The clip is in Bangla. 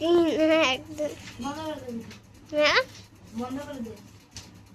হ্যাঁ, একদম। বন্ধ করে হ্যাঁ? বন্ধ করে দেন।